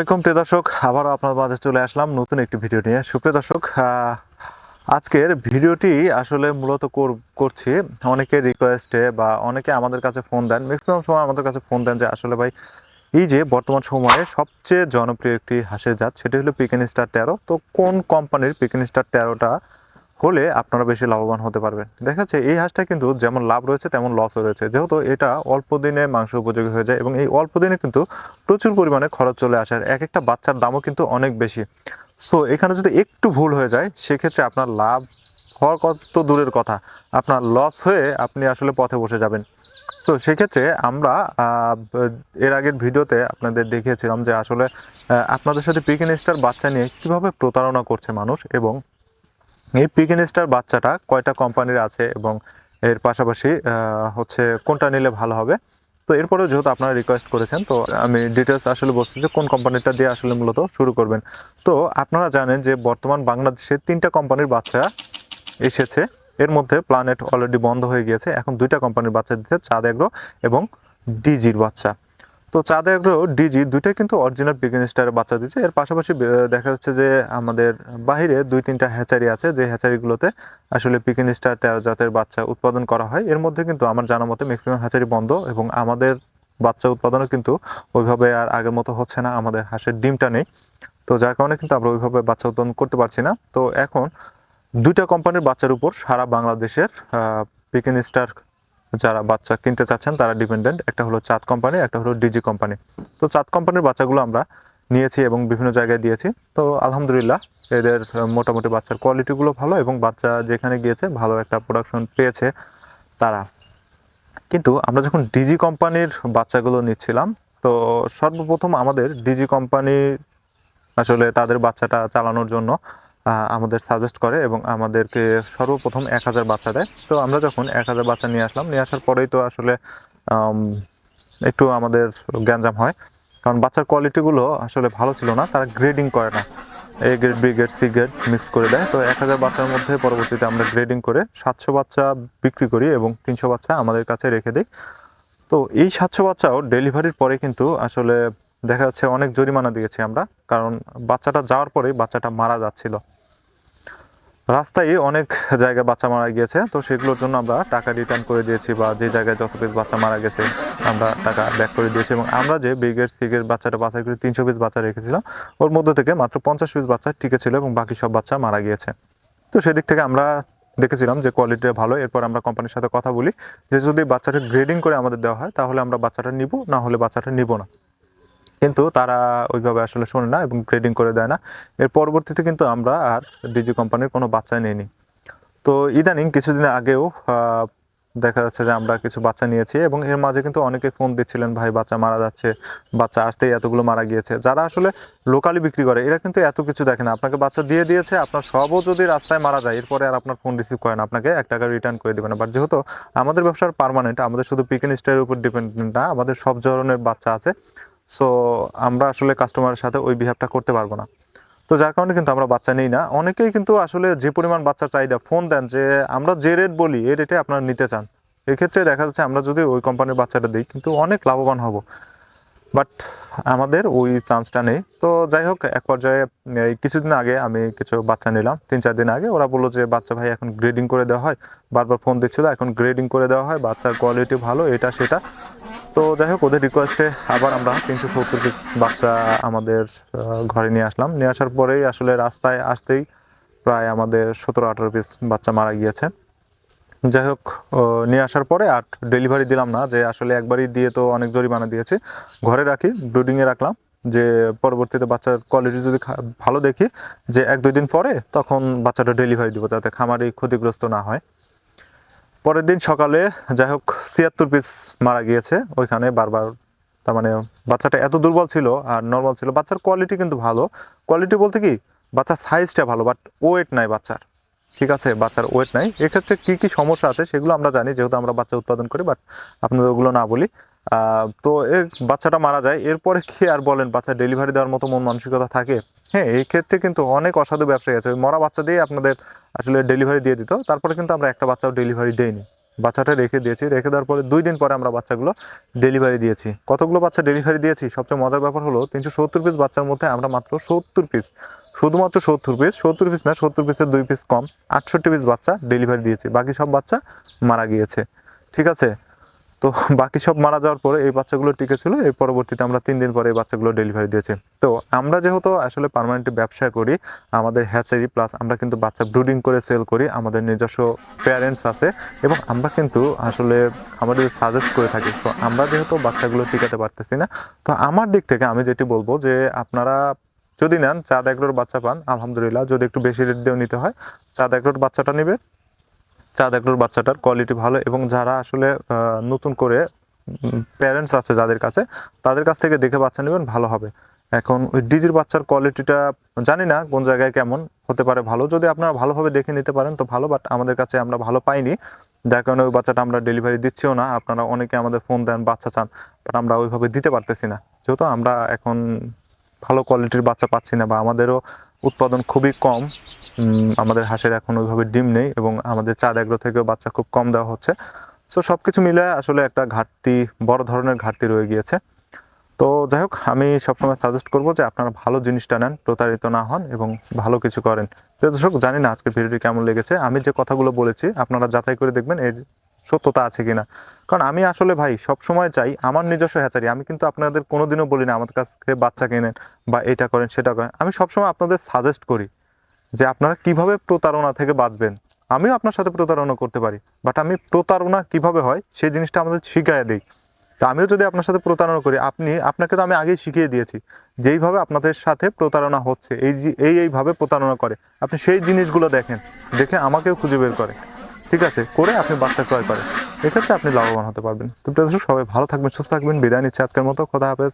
আলাইকুম প্রিয় দর্শক। আবারও আপনার মাঝে চলে আসলাম নতুন একটি ভিডিও নিয়ে। সুপ্রিয় দর্শক আজকের ভিডিওটি আসলে মূলত কর- করছি অনেকে রিকোয়েস্টে বা অনেকে আমাদের কাছে ফোন দেন। ম্যাক্সিমাম সময় আমাদের কাছে ফোন দেন যে, আসলে ভাই, এই যে বর্তমান সময়ে সবচেয়ে জনপ্রিয় একটি হাসের জাত, সেটি হলো পিকেন স্টার তেরো তো কোন কোম্পানির পিকেন স্টার তেরোটা হলে আপনারা বেশি লাভবান হতে পারবেন। দেখা যাচ্ছে এই হাঁসটা কিন্তু যেমন লাভ রয়েছে, তেমন লসও রয়েছে। যেহেতু এটা অল্প দিনে মাংস উপযোগী হয়ে যায় এবং এই অল্প দিনে কিন্তু প্রচুর পরিমাণে খরচ চলে আসে আর এক একটা বাচ্চার দামও কিন্তু অনেক বেশি। সো এখানে যদি একটু ভুল হয়ে যায়, সেক্ষেত্রে আপনার লাভ হওয়ার কত দূরের কথা। আপনার লস হয়ে আপনি আসলে পথে বসে যাবেন। সো সেক্ষেত্রে আমরা এর আগের ভিডিওতে আপনাদের দেখিয়েছিলাম যে আসলে আপনাদের সাথে পিকেন স্টার বাচ্চা নিয়ে কীভাবে প্রতারণা করছে মানুষ এবং এই পিকেন স্টার বাচ্চাটা কয়টা কোম্পানির আছে এবং এর পাশাপাশি হচ্ছে কোনটা নিলে ভালো হবে? তো এরপরেও যেহেতু আপনারা রিকোয়েস্ট করেছেন, তো আমি ডিটেলস আসলে বলছি যে কোন কোম্পানিটা দিয়ে আসলে মূলত শুরু করবেন। তো আপনারা জানেন যে বর্তমান বাংলাদেশে তিনটা কোম্পানির বাচ্চা এসেছে। এর মধ্যে প্ল্যানেট অলরেডি বন্ধ হয়ে গিয়েছে। এখন দুইটা কোম্পানির বাচ্চা দিচ্ছে চাঁদ এগ্রো এবং ডিজির বাচ্চা। তো চাঁদ এগ্রো ডিজি দুইটাই কিন্তু অরিজিনাল পিগিন স্টারের বাচ্চা দিচ্ছে। এর পাশাপাশি দেখা যাচ্ছে যে আমাদের বাইরে দুই তিনটা হ্যাচারি আছে। যে হ্যাচারিগুলোতে আসলে পিকিন স্টার তেরো জাতের বাচ্চা উৎপাদন করা হয়। এর মধ্যে কিন্তু আমার জানা মতে ম্যাক্সিমাম হ্যাচারি বন্ধ এবং আমাদের বাচ্চা উৎপাদনও কিন্তু ওইভাবে আর আগের মতো হচ্ছে না। আমাদের হাঁসের ডিমটা নেই। তো যার কারণে কিন্তু আমরা ওইভাবে বাচ্চা উৎপাদন করতে পারছি না। তো এখন দুইটা কোম্পানির বাচ্চার উপর সারা বাংলাদেশের পিকিন স্টার যারা বাচ্চা কিনতে চাচ্ছেন, তারা ডিপেন্ডেন্ট একটা হলো চাঁদ কোম্পানি একটা হলো ডিজি কোম্পানি তো চাঁদ কোম্পানির বাচ্চাগুলো আমরা নিয়েছি এবং বিভিন্ন জায়গায় দিয়েছি। তো আলহামদুলিল্লাহ, এদের মোটামুটি বাচ্চার কোয়ালিটিগুলো ভালো এবং বাচ্চা যেখানে গিয়েছে, ভালো একটা প্রোডাকশন পেয়েছে তারা। কিন্তু আমরা যখন ডিজি কোম্পানির বাচ্চাগুলো নিচ্ছিলাম, তো সর্বপ্রথম আমাদের ডিজি কোম্পানি আসলে তাদের বাচ্চাটা চালানোর জন্য আমাদের সাজেস্ট করে এবং আমাদেরকে সর্বপ্রথম এক হাজার বাচ্চা দেয়। তো আমরা যখন এক হাজার বাচ্চা নিয়ে আসলাম, নিয়ে আসার পরেই তো আসলে একটু আমাদের গ্যাঞ্জাম হয়। কারণ বাচ্চার কোয়ালিটিগুলো আসলে ভালো ছিল না, তারা গ্রেডিং করে না। A grade B grade C grade mix করে দেয়। তো এক হাজার বাচ্চার মধ্যে পরবর্তীতে আমরা গ্রেডিং করে সাতশো বাচ্চা বিক্রি করি এবং তিনশো বাচ্চা আমাদের কাছে রেখে দিই। তো এই সাতশো বাচ্চাও ডেলিভারির পরে কিন্তু আসলে দেখা যাচ্ছে অনেক জরিমানা দিয়েছি আমরা। কারণ বাচ্চাটা যাওয়ার পরেই বাচ্চাটা মারা যাচ্ছিল। রাস্তায় অনেক জায়গায় বাচ্চা মারা গিয়েছে, তো সেগুলোর জন্য আমরা টাকা রিটার্ন করে দিয়েছি বা যে জায়গায় যত পিস বাচ্চা মারা গেছে, আমরা টাকা ব্যাক করে দিয়েছি এবং আমরা যে ব্রিগেড সিগের বাচ্চাটা বাছাই করে তিনশো পিস বাচ্চা রেখেছিলাম, ওর মধ্যে থেকে মাত্র পঞ্চাশ পিস বাচ্চা টিকে ছিল এবং বাকি সব বাচ্চা মারা গিয়েছে। তো সেদিক থেকে আমরা দেখেছিলাম যে কোয়ালিটিটা ভালো, এরপর আমরা কোম্পানির সাথে কথা বলি যে যদি বাচ্চাটা গ্রেডিং করে আমাদের দেওয়া হয়, তাহলে আমরা বাচ্চাটা নিব, না হলে বাচ্চাটা নিব না। কিন্তু তারা ওইভাবে আসলে শোনে না এবং গ্রেডিং করে দেয় না। এর পরবর্তীতে কিন্তু আমরা আর ডিজি কোম্পানির কোনো বাচ্চা নিইনি। তো ইদানিং কিছুদিন আগেও দেখা যাচ্ছে যে আমরা কিছু বাচ্চা নিয়েছি এবং এর মাঝে কিন্তু অনেকে ফোন দিচ্ছিলেন, ভাই, বাচ্চা মারা যাচ্ছে, বাচ্চা আসতেই এতগুলো মারা গিয়েছে। যারা আসলে লোকালি বিক্রি করে, এরা কিন্তু এত কিছু দেখে না। আপনাকে বাচ্চা দিয়ে দিয়েছে, আপনার সবও যদি রাস্তায় মারা যায়, এরপরে আর আপনার ফোন রিসিভ করে না। আপনাকে এক টাকা রিটার্ন করে দেবে না। বাট যেহেতু আমাদের ব্যবসার পার্মানেন্ট আমাদের শুধু পিকেন স্টারের উপর ডিপেন্ডেন্ট না, আমাদের সব ধরনের বাচ্চা আছে। সো আমরা আসলে কাস্টমারের সাথে ওই বিহেভটা করতে পারব না। তো যার কারণে কিন্তু আমরা বাচ্চা নিই না। অনেকেই কিন্তু আসলে যে পরিমাণ বাচ্চার চাহিদা ফোন দেন যে, আমরা যে রেট বলি এই রেটে আপনারা নিতে চান। এক্ষেত্রে দেখা যাচ্ছে আমরা যদি ওই কোম্পানির বাচ্চাটা দিই, কিন্তু অনেক লাভবান হব। বাট আমাদের ওই চান্সটা নেই। তো যাই হোক, এক পর্যায়ে কিছুদিন আগে আমি কিছু বাচ্চা নিলাম। তিন চার দিন আগে ওরা বলল যে, বাচ্চা ভাই, এখন গ্রেডিং করে দেওয়া হয়। বারবার ফোন দিচ্ছিল, এখন গ্রেডিং করে দেওয়া হয়। বাচ্চার কোয়ালিটি ভালো, এটা, সেটা। তো যাই হোক, ওদের রিকোয়েস্টে আবার আমরা তিনশো সত্তর পিস বাচ্চা আমাদের ঘরে নিয়ে আসলাম। নিয়ে আসার পরেই আসলে রাস্তায় আসতেই প্রায় আমাদের সতেরো আঠারো পিস বাচ্চা মারা গিয়েছে। যাই হোক নিয়ে আসার পরে আর ডেলিভারি দিলাম না, যে আসলে একবারই দিয়ে তো অনেক জরিমানা দিয়েছি। ঘরে রাখি ব্রিডিংয়ে রাখলাম, যে পরবর্তীতে বাচ্চার কোয়ালিটি যদি ভালো দেখি, যে এক দুই দিন পরে তখন বাচ্চাটা ডেলিভারি দিব, যাতে খামারি ক্ষতিগ্রস্ত না হয়। পরের দিন সকালে যাই হোক ছিয়াত্তর পিস মারা গিয়েছে, ওইখানে বারবার, তার মানে বাচ্চাটা এত দুর্বল ছিল আর নর্মাল ছিল। বাচ্চার কোয়ালিটি কিন্তু ভালো। কোয়ালিটি বলতে কি? বাচ্চার সাইজটা ভালো বাট ওয়েট নাই বাচ্চার। ঠিক আছে, বাচ্চার ওয়েট নাই। এক্ষেত্রে কি কি সমস্যা আছে সেগুলো আমরা জানি, যেহেতু আমরা বাচ্চা উৎপাদন করি বাট আপনাদের ওগুলো না বলি। তো এর বাচ্চাটা মারা যায়, এরপরে কি আর বলেন? বাচ্চা ডেলিভারি দেওয়ার মতো মন মানসিকতা থাকে। হ্যাঁ এই ক্ষেত্রে কিন্তু অনেক অসাধু ব্যবসায়ী আছে। মরা বাচ্চা দিয়ে আপনাদের আসলে ডেলিভারি দিয়ে দিত। তারপরে কিন্তু আমরা একটা বাচ্চাও ডেলিভারি দেইনি। বাচ্চাটা রেখে দিয়েছি। রেখে দেওয়ার পরে দুই দিন পরে আমরা বাচ্চাগুলো ডেলিভারি দিয়েছি। কতগুলো বাচ্চা ডেলিভারি দিয়েছি? সবচেয়ে মজার ব্যাপার হলো, তিনশো সত্তর পিস বাচ্চার মধ্যে আমরা মাত্র সত্তর পিস শুধুমাত্র সত্তর পিস সত্তর পিস না, সত্তর পিসের দুই পিস কম। আটষট্টি পিস বাচ্চা ডেলিভারি দিয়েছি। বাকি সব বাচ্চা মারা গিয়েছে। ঠিক আছে? তো বাকি সব মারা যাওয়ার পরে এই বাচ্চাগুলো টিকে ছিল। এই পরবর্তীতে আমরা তিন দিন পরে এই বাচ্চাগুলো ডেলিভারি দিয়েছি। তো আমরা যেহেতু আসলে পার্মানেন্ট ব্যবসা করি, আমাদের হ্যাচারি প্লাস আমরা কিন্তু বাচ্চা ব্রুডিং করে সেল করি, আমাদের নিজস্ব প্যারেন্টস আছে এবং আমরা কিন্তু আসলে আমাদের সাজেস্ট করে থাকি। তো আমরা যেহেতু বাচ্চাগুলো টিকাতে পারতেছি না, তো আমার দিক থেকে আমি যেটি বলব যে আপনারা যদি নেন চাঁদ এগরোর বাচ্চা পান, আলহামদুলিল্লাহ। যদি একটু বেশি রেট দিয়েও নিতে হয় চাঁদ এগরোর বাচ্চাটা নেবে। চাঁদ এগরোর বাচ্চাটার কোয়ালিটি ভালো এবং যারা আসলে নতুন করে প্যারেন্টস আছে যাদের কাছে, তাদের কাছ থেকে দেখে বাচ্চা নেবেন, ভালো হবে। এখন ওই ডিজির বাচ্চার কোয়ালিটিটা জানি না কোন জায়গায় কেমন, হতে পারে ভালো। যদি আপনারা ভালোভাবে দেখে নিতে পারেন তো ভালো বাট আমাদের কাছে আমরা ভালো পাইনি। যার কারণে ওই বাচ্চাটা আমরা ডেলিভারি দিচ্ছিও না। আপনারা অনেকে আমাদের ফোন দেন, বাচ্চা চান বাট আমরা ওইভাবে দিতে পারতেছি না। যেহেতু আমরা এখন ভালো কোয়ালিটির বাচ্চা পাচ্ছি না বা আমাদেরও উৎপাদন খুবই কম আমাদের হাঁসের এখন ওইভাবে ডিম নেই এবং আমাদের চাঁদ এগ্রো থেকেও বাচ্চা খুব কম দেওয়া হচ্ছে। সো সব কিছু মিলে আসলে একটা ঘাটতি, বড় ধরনের ঘাটতি রয়ে গিয়েছে। তো যাই হোক, আমি সবসময় সাজেস্ট করব যে আপনারা ভালো জিনিসটা নেন, প্রতারিত না হন এবং ভালো কিছু করেন। দর্শক, জানি না আজকের ভিডিওটি কেমন লেগেছে। আমি যে কথাগুলো বলেছি, আপনারা যাচাই করে দেখবেন, এর সত্যতা আছে কিনা? কারণ আমি আসলে ভাই সব সময় চাই আমার নিজস্ব হ্যাচারি। আমি কিন্তু আপনাদের কোনোদিনও বলি না আমাদের কাছ থেকে বাচ্চা কেনেন বা এটা করেন, সেটা করেন। আমি সবসময় আপনাদের সাজেস্ট করি যে আপনারা কীভাবে প্রতারণা থেকে বাঁচবেন। আমিও আপনার সাথে প্রতারণা করতে পারি বাট আমি প্রতারণা কীভাবে হয় সেই জিনিসটা আমাদের শিখাইয়া দিই। তো আমিও যদি আপনার সাথে প্রতারণা করি, আপনি, আপনাকে তো আমি আগেই শিখিয়ে দিয়েছি, যেইভাবে আপনাদের সাথে প্রতারণা হচ্ছে, এই এই এইভাবে প্রতারণা করে। আপনি সেই জিনিসগুলো দেখেন, দেখে আমাকেও খুঁজে বের করে ঠিক আছে, করে আপনি বাচ্চা ক্রয় করেন। এক্ষেত্রে আপনি লাভবান হতে পারবেন। তো সবাই ভালো থাকবেন, সুস্থ থাকবেন। বিদায় নিচ্ছে আজকের মতো। কথা হাফেজ।